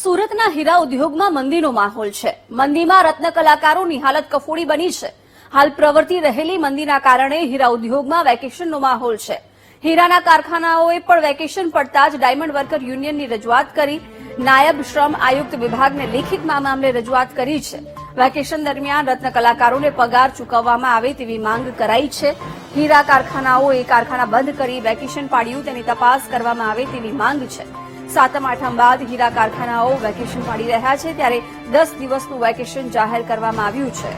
સુરતના હીરા ઉદ્યોગમાં મંદીનો માહોલ છે. મંદીમાં રત્ન કલાકારોની હાલત કફોડી બની છે. હાલ પ્રવર્તી રહેલી મંદીના કારણે હીરા ઉદ્યોગમાં વેકેશનનો માહોલ છે. હીરાના કારખાનાઓએ પણ વેકેશન પડતા જ ડાયમંડ વર્કર યુનિયનની રજૂઆત કરી, નાયબ શ્રમ આયુક્ત વિભાગને લેખિતમાં મામલે રજૂઆત કરી છે. વેકેશન દરમિયાન રત્ન કલાકારોને પગાર ચૂકવવામાં આવે તેવી માંગ કરાઈ છે. હીરા કારખાનાઓએ કારખાના બંધ કરી વેકેશન પાડ્યું, તેની તપાસ કરવામાં આવે તેવી માંગ છે. સાતમ, આઠમ બાદ હીરા કારખાનાઓ વેકેશન પાડી રહ્યા છે ત્યારે દસ દિવસનું વેકેશન જાહેર કરવામાં આવ્યું છે.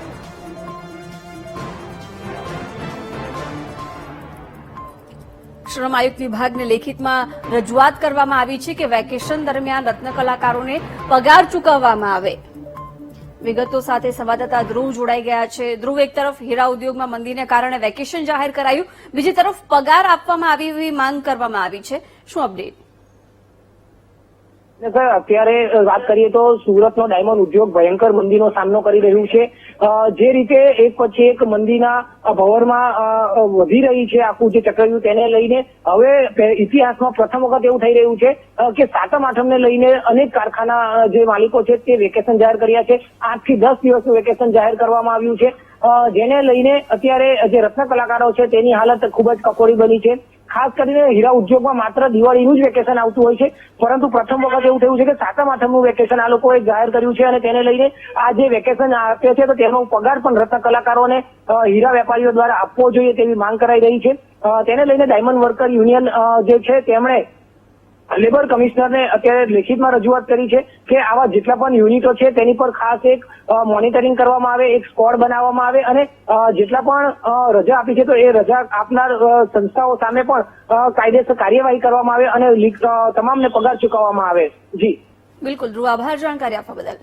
શ્રમ આયુક્ત વિભાગને લેખિતમાં રજૂઆત કરવામાં આવી છે કે વેકેશન દરમિયાન રત્ન કલાકારોને પગાર ચૂકવવામાં આવે. વિગતો સાથે સંવાદદાતા ધ્રુવ જોડાઈ ગયા છે. ધ્રુવ, એક તરફ હીરા ઉદ્યોગમાં મંદીને કારણે વેકેશન જાહેર કરાયું, બીજી તરફ પગાર આપવામાં આવી એવી માંગ કરવામાં આવી છે. શું અપડેટ? સર, અત્યારે વાત કરીએ તો સુરતનો ડાયમંડ ઉદ્યોગ ભયંકર મંદીનો સામનો કરી રહ્યું છે. જે રીતે એક પછી એક મંદીના ભવરમાં વધી રહી છે આખું જે ચક્રવ્યૂહ તેને લઈને. હવે ઇતિહાસમાં પ્રથમ વખત એવું થઈ રહ્યું છે કે સાતમ આઠમને લઈને અનેક કારખાના જે માલિકો છે તે વેકેશન જાહેર કર્યા છે. આઠ દસ દિવસનું વેકેશન જાહેર કરવામાં આવ્યું છે. જેને લઈને અત્યારે જે રત્ન કલાકારો છે તેની હાલત ખૂબ જ કફોડી બની છે. ખાસ કરીને હીરા ઉદ્યોગમાં માત્ર દિવાળીનું જ વેકેશન આવતું હોય છે. પરંતુ પ્રથમ વખત એવું થયું છે કે સાતમ આઠમનું વેકેશન આ લોકોએ જાહેર કર્યું છે અને તેને લઈને આ જે વેકેશન આપે છે, તો તેનો પગાર પણ રત્ન કલાકારોને હીરા વેપારીઓ દ્વારા આપવો જોઈએ તેવી માંગ કરાઈ રહી છે. તેને લઈને ડાયમંડ વર્કર યુનિયન જે છે, તેમણે લેબર કમિશનરને અત્યારે લેખિતમાં રજૂઆત કરી છે કે આવા જેટલા પણ યુનિટો છે, તેની પર ખાસ એક મોનિટરિંગ કરવામાં આવે, એક સ્કોડ બનાવવામાં આવે અને જેટલા પણ રજા આપી છે તો એ રજા આપનાર સંસ્થાઓ સામે પણ કાયદેસર કાર્યવાહી કરવામાં આવે અને તમામને પગાર ચૂકવવામાં આવે. જી. બિલકુલ, ધ્રુવ, આભાર જાણકારી આપવા બદલ.